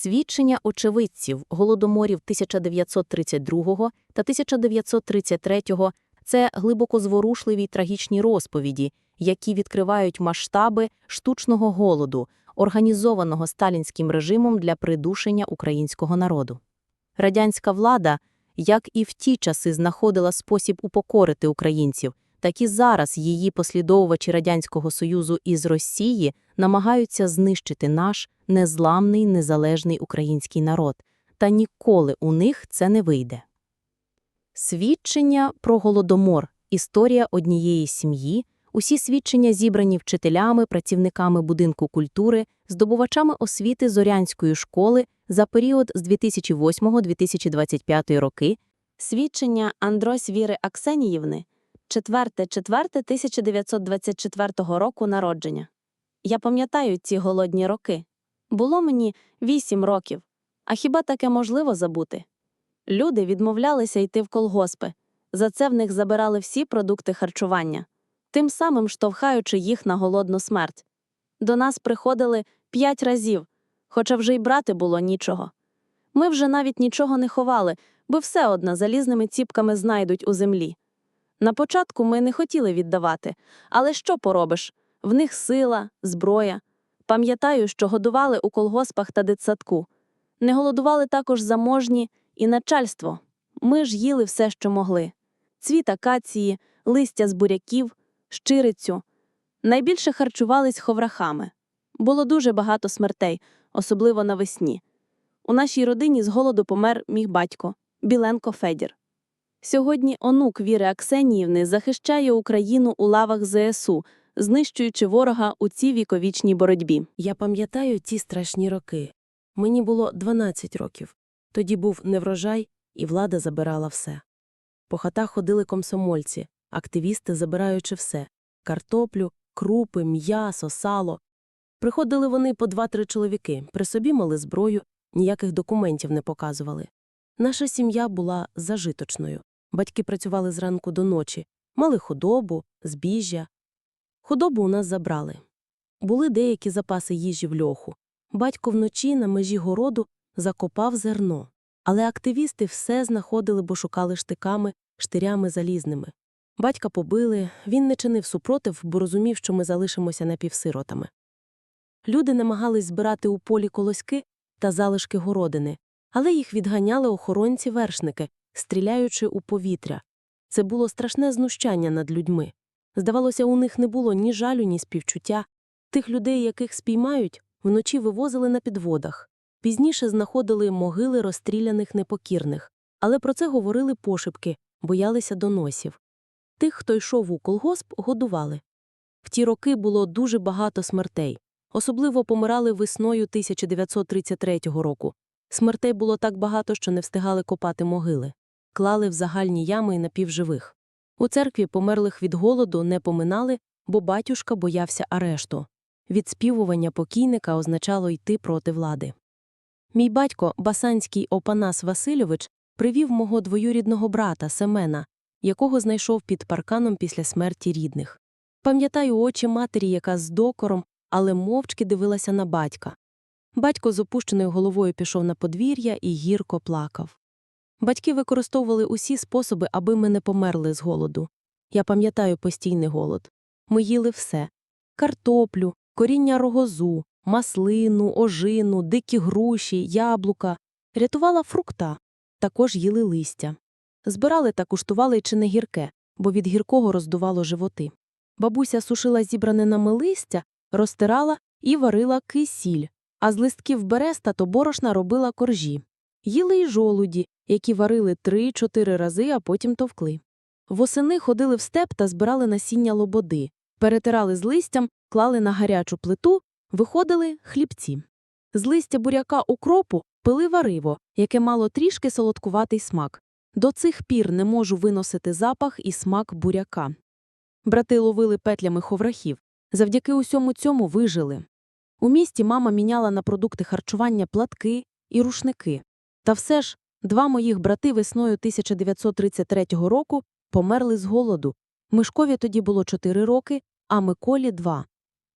Свідчення очевидців голодоморів 1932 та 1933 – це глибоко зворушливі трагічні розповіді, які відкривають масштаби штучного голоду, організованого сталінським режимом для придушення українського народу. Радянська влада, як і в ті часи знаходила спосіб упокорити українців, так і зараз її послідовувачі Радянського Союзу із Росії намагаються знищити наш незламний незалежний український народ, та ніколи у них це не вийде. Свідчення про Голодомор – історія однієї сім'ї, усі свідчення зібрані вчителями, працівниками будинку культури, здобувачами освіти Зорянської школи за період з 2008-2025 роки, свідчення Андрось Віри Аксеніївни, 4.4.1924 року народження. Я пам'ятаю ці голодні роки. Було мені вісім років. А хіба таке можливо забути? Люди відмовлялися йти в колгоспи. За це в них забирали всі продукти харчування, тим самим штовхаючи їх на голодну смерть. До нас приходили п'ять разів, хоча вже й брати було нічого. Ми вже навіть нічого не ховали, бо все одно залізними ціпками знайдуть у землі. На початку ми не хотіли віддавати, але що поробиш? В них сила, зброя. Пам'ятаю, що годували у колгоспах та дитсадку. Не голодували також заможні і начальство. Ми ж їли все, що могли: цвіт акації, листя з буряків, щирицю. Найбільше харчувались ховрахами. Було дуже багато смертей, особливо навесні. У нашій родині з голоду помер мій батько Біленко Федір. Сьогодні онук Віри Аксеніївни захищає Україну у лавах ЗСУ, знищуючи ворога у цій віковічній боротьбі. Я пам'ятаю ті страшні роки. Мені було 12 років. Тоді був неврожай, і влада забирала все. По хатах ходили комсомольці, активісти, забираючи все картоплю, крупи, м'ясо, сало. Приходили вони по два-три чоловіки, при собі мали зброю, ніяких документів не показували. Наша сім'я була зажиточною. Батьки працювали зранку до ночі, мали худобу, збіжжя. Худобу у нас забрали. Були деякі запаси їжі в льоху. Батько вночі на межі городу закопав зерно. Але активісти все знаходили, бо шукали штиками, штирями залізними. Батька побили, він не чинив супротив, бо розумів, що ми залишимося напівсиротами. Люди намагались збирати у полі колоськи та залишки городини, але їх відганяли охоронці-вершники, стріляючи у повітря. Це було страшне знущання над людьми. Здавалося, у них не було ні жалю, ні співчуття. Тих людей, яких спіймають, вночі вивозили на підводах. Пізніше знаходили могили розстріляних непокірних, але про це говорили пошепки, боялися доносів. Тих, хто йшов у колгосп, годували. В ті роки було дуже багато смертей. Особливо помирали весною 1933 року. Смертей було так багато, що не встигали копати могили. Клали в загальні ями напівживих. У церкві померлих від голоду не поминали, бо батюшка боявся арешту. Відспівування покійника означало йти проти влади. Мій батько, басанський Опанас Васильович, привів мого двоюрідного брата Семена, якого знайшов під парканом після смерті рідних. Пам'ятаю очі матері, яка з докором, але мовчки дивилася на батька. Батько з опущеною головою пішов на подвір'я і гірко плакав. Батьки використовували усі способи, аби ми не померли з голоду. Я пам'ятаю постійний голод. Ми їли все картоплю, коріння рогозу, маслину, ожину, дикі груші, яблука, рятувала фрукта, також їли листя. Збирали та куштували чи не гірке, бо від гіркого роздувало животи. Бабуся сушила зібране нами листя, розтирала і варила кисіль, а з листків береста то борошна робила коржі. Їли й жолуді, які варили три-чотири рази, а потім товкли. Восени ходили в степ та збирали насіння лободи, перетирали з листям, клали на гарячу плиту, виходили хлібці. З листя буряка укропу пили вариво, яке мало трішки солодкуватий смак. До цих пір не можу виносити запах і смак буряка. Брати ловили петлями ховрахів. Завдяки усьому цьому вижили. У місті мама міняла на продукти харчування платки і рушники. Та все ж два моїх брати весною 1933 року померли з голоду. Мишкові тоді було 4 роки, а Миколі 2.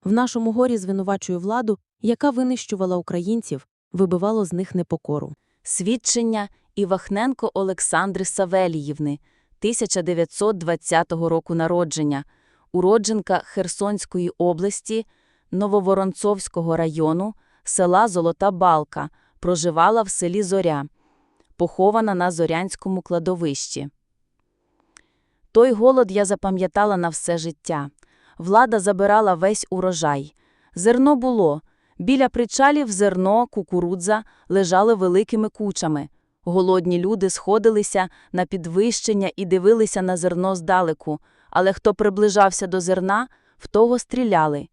В нашому горі звинувачую владу, яка винищувала українців, вибивало з них непокору. Свідчення Івахненко Олександри Савеліївни, 1920 року народження, уродженка Херсонської області, Нововоронцовського району, села Золота Балка, проживала в селі Зоря, похована на Зорянському кладовищі. Той голод я запам'ятала на все життя. Влада забирала весь урожай. Зерно було. Біля причалів зерно, кукурудза лежали великими кучами. Голодні люди сходилися на підвищення і дивилися на зерно здалеку, але хто приближався до зерна, в того стріляли.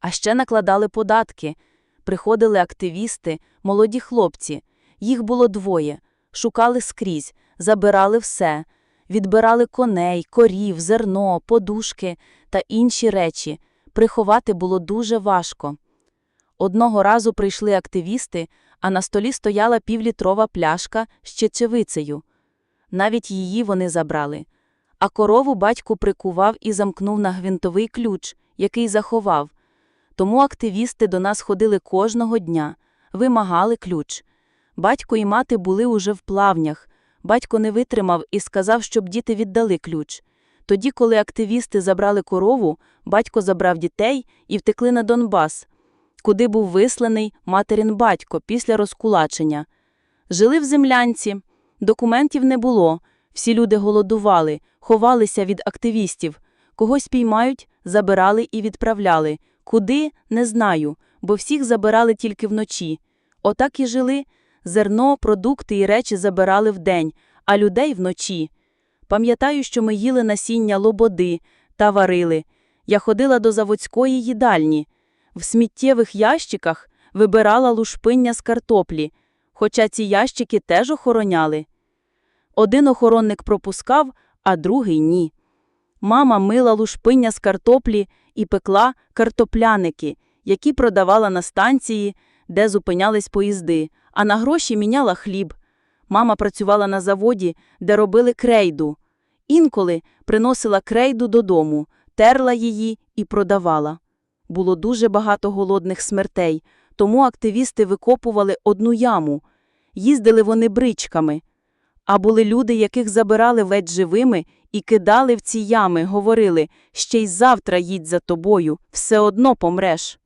А ще накладали податки. Приходили активісти, молоді хлопці. Їх було двоє. Шукали скрізь, забирали все. Відбирали коней, корів, зерно, подушки та інші речі. Приховати було дуже важко. Одного разу прийшли активісти, а на столі стояла півлітрова пляшка з чечевицею. Навіть її вони забрали. А корову батько прикував і замкнув на гвинтовий ключ, який заховав. Тому активісти до нас ходили кожного дня, вимагали ключ. Батько і мати були уже в плавнях. Батько не витримав і сказав, щоб діти віддали ключ. Тоді, коли активісти забрали корову, батько забрав дітей і втекли на Донбас, куди був висланий материн батько після розкулачення. Жили в землянці, документів не було, всі люди голодували, ховалися від активістів. Когось піймають, забирали і відправляли. Куди – не знаю, бо всіх забирали тільки вночі. Отак і жили. Зерно, продукти і речі забирали вдень, а людей вночі. Пам'ятаю, що ми їли насіння лободи та варили. Я ходила до заводської їдальні. В сміттєвих ящиках вибирала лушпиння з картоплі, хоча ці ящики теж охороняли. Один охоронник пропускав, а другий – ні. Мама мила лушпиння з картоплі і пекла картопляники, які продавала на станції, де зупинялись поїзди, а на гроші міняла хліб. Мама працювала на заводі, де робили крейду. Інколи приносила крейду додому, терла її і продавала. Було дуже багато голодних смертей, тому активісти викопували одну яму. Їздили вони бричками. А були люди, яких забирали ледь живими і кидали в ці ями, говорили, ще й завтра їдь за тобою, все одно помреш.